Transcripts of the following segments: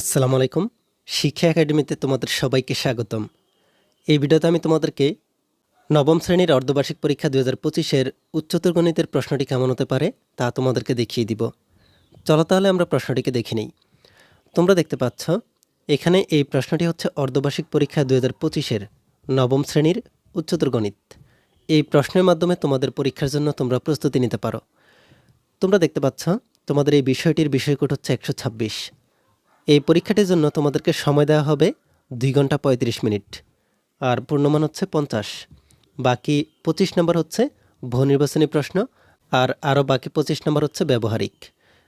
আসসালামু আলাইকুম। শিক্ষা একাডেমিতে তোমাদের সবাইকে স্বাগতম। এই ভিডিওতে আমি তোমাদেরকে নবম শ্রেণির অর্ধবার্ষিক পরীক্ষা দু হাজার পঁচিশের উচ্চতর গণিতের প্রশ্নটি কেমন হতে পারে তা তোমাদেরকে দেখিয়ে দিব। চলো তাহলে আমরা প্রশ্নটিকে দেখে নিই। তোমরা দেখতে পাচ্ছ, এখানে এই প্রশ্নটি হচ্ছে অর্ধবার্ষিক পরীক্ষা দু হাজার পঁচিশের নবম শ্রেণির উচ্চতর গণিত। এই প্রশ্নের মাধ্যমে তোমাদের পরীক্ষার জন্য তোমরা প্রস্তুতি নিতে পারো। তোমরা দেখতে পাচ্ছ, তোমাদের এই বিষয়টির বিষয়কোট হচ্ছে একশো ছাব্বিশ। এই পরীক্ষাটির জন্য তোমাদেরকে সময় দেওয়া হবে দুই ঘণ্টা পঁয়ত্রিশ মিনিট। আর পূর্ণমান হচ্ছে পঞ্চাশ। বাকি পঁচিশ নম্বর হচ্ছে বহু নির্বাচনী প্রশ্ন, আর আরও বাকি পঁচিশ নম্বর হচ্ছে ব্যবহারিক।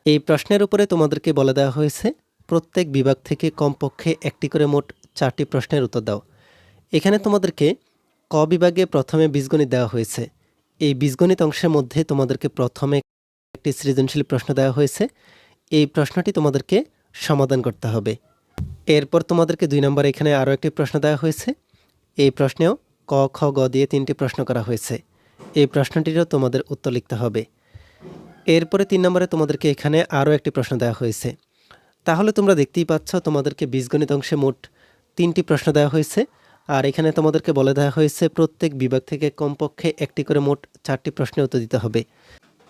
এই প্রশ্নের উপরে তোমাদেরকে বলে দেওয়া হয়েছে, প্রত্যেক বিভাগ থেকে কমপক্ষে একটি করে মোট চারটি প্রশ্নের উত্তর দাও। এখানে তোমাদেরকে ক বিভাগে প্রথমে বীজগণিত দেওয়া হয়েছে। এই বীজগণিত অংশের মধ্যে তোমাদেরকে প্রথমে একটি সৃজনশীল প্রশ্ন দেওয়া হয়েছে। এই প্রশ্নটি তোমাদেরকে সমাধান করতে হবে। এরপর তোমাদেরকে দুই নম্বরে এখানে আরও একটি প্রশ্ন দেওয়া হয়েছে। এই প্রশ্নেও ক, খ, গ দিয়ে তিনটি প্রশ্ন করা হয়েছে। এই প্রশ্নটিরও তোমাদের উত্তর লিখতে হবে। এরপরে তিন নম্বরে তোমাদেরকে এখানে আরও একটি প্রশ্ন দেওয়া হয়েছে। তাহলে তোমরা দেখতেই পাচ্ছ তোমাদেরকে বীজগণিত অংশে মোট তিনটি প্রশ্ন দেওয়া হয়েছে। আর এখানে তোমাদেরকে বলে দেওয়া হয়েছে, প্রত্যেক বিভাগ থেকে কমপক্ষে একটি করে মোট চারটি প্রশ্নের উত্তর দিতে হবে।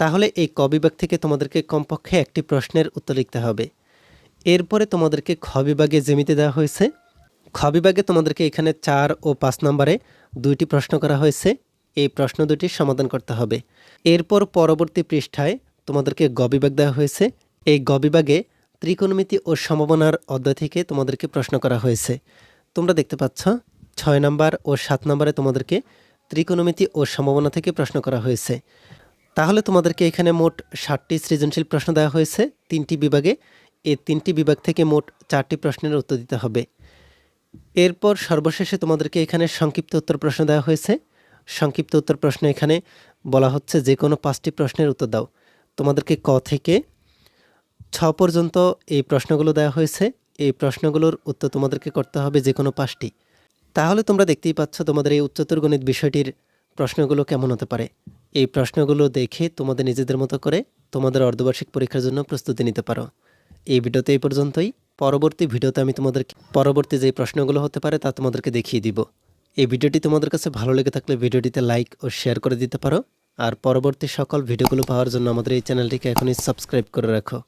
তাহলে এই ক বিভাগ থেকে তোমাদেরকে কমপক্ষে একটি প্রশ্নের উত্তর লিখতে হবে। এরপরে তোমাদেরকে খ বিভাগে জেমিতে দেওয়া হয়েছে। খ বিভাগে তোমাদেরকে এখানে চার ও পাঁচ নম্বরে দুইটি প্রশ্ন করা হয়েছে। এই প্রশ্ন দুটি সমাধান করতে হবে। এরপর পরবর্তী পৃষ্ঠায় তোমাদেরকে গ বিভাগ দেওয়া হয়েছে। এই গ বিভাগে ত্রিকোণমিতি ও সম্ভাবনার অধ্যায় থেকে তোমাদেরকে প্রশ্ন করা হয়েছে। তোমরা দেখতে পাচ্ছ, ছয় নম্বর ও সাত নম্বরে তোমাদেরকে ত্রিকোণমিতি ও সম্ভাবনা থেকে প্রশ্ন করা হয়েছে। তাহলে তোমাদেরকে এখানে মোট ষাটটি সৃজনশীল প্রশ্ন দেওয়া হয়েছে। তিনটি বিভাগে এই তিনটি বিভাগ থেকে মোট চারটি প্রশ্নের উত্তর দিতে হবে। এরপর সর্বশেষে তোমাদেরকে এখানে সংক্ষিপ্ত উত্তর প্রশ্ন দেওয়া হয়েছে। সংক্ষিপ্ত উত্তর প্রশ্ন এখানে বলা হচ্ছে, যে কোনো পাঁচটি প্রশ্নের উত্তর দাও। তোমাদেরকে ক থেকে ছ পর্যন্ত এই প্রশ্নগুলো দেওয়া হয়েছে। এই প্রশ্নগুলোর উত্তর তোমাদেরকে করতে হবে যে কোনো পাঁচটি। তাহলে তোমরা দেখতেই পাচ্ছ তোমাদের এই উচ্চতর গণিত বিষয়টির প্রশ্নগুলো কেমন হতে পারে। এই প্রশ্নগুলো দেখে তোমাদের নিজেদের মতো করে তোমাদের অর্ধবার্ষিক পরীক্ষার জন্য প্রস্তুতি নিতে পারো। এই ভিডিওতে এই পর্যন্তই। পরবর্তী ভিডিওতে আমি তোমাদের পরবর্তী যে প্রশ্নগুলো হতে পারে তা তোমাদেরকে দেখিয়ে দিব। এই ভিডিওটি তোমাদের কাছে ভালো লেগে থাকলে ভিডিওটিতে লাইক ও শেয়ার করে দিতে পারো। আর পরবর্তী সকল ভিডিওগুলো পাওয়ার জন্য আমাদের এই চ্যানেলটিকে এখনই সাবস্ক্রাইব করে রাখো।